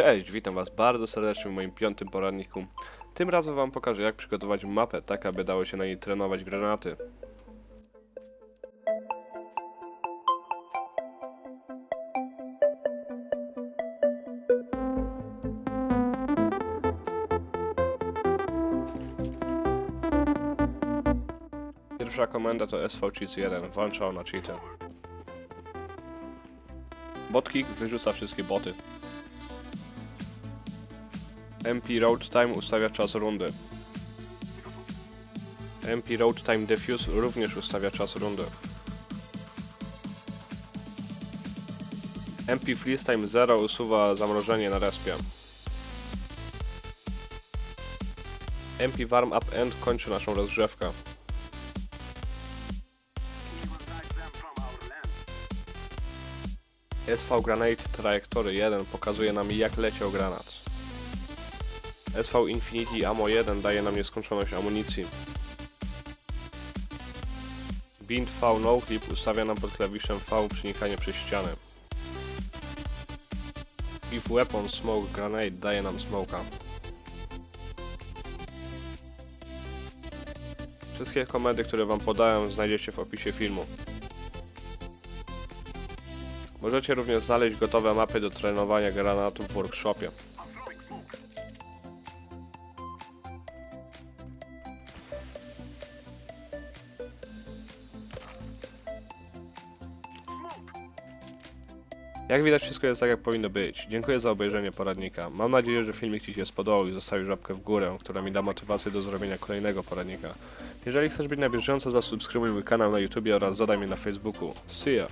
Cześć, witam Was bardzo serdecznie w moim piątym poradniku. Tym razem Wam pokażę jak przygotować mapę, tak aby dało się na niej trenować granaty. Pierwsza komenda to SV Cheats 1, włączał na cheater. Botkick wyrzuca wszystkie boty. MP Road Time ustawia czas rundy. MP Road Time Diffuse również ustawia czas rundy. MP Freeze Time 0 usuwa zamrożenie na respie. MP Warm Up End kończy naszą rozgrzewkę. SV Granate Trajektory 1 pokazuje nam jak leciał granat. SV Infinity Ammo 1 daje nam nieskończoność amunicji. Bind V No Clip ustawia nam pod klawiszem V przenikanie przez ścianę. If Weapon Smoke Grenade daje nam smoka. Wszystkie komendy, które wam podałem znajdziecie w opisie filmu. Możecie również znaleźć gotowe mapy do trenowania granatów w workshopie. Jak widać wszystko jest tak jak powinno być. Dziękuję za obejrzenie poradnika. Mam nadzieję, że filmik Ci się spodobał i zostawisz łapkę w górę, która mi da motywację do zrobienia kolejnego poradnika. Jeżeli chcesz być na bieżąco, zasubskrybuj mój kanał na YouTube oraz dodaj mnie na Facebooku. See ya!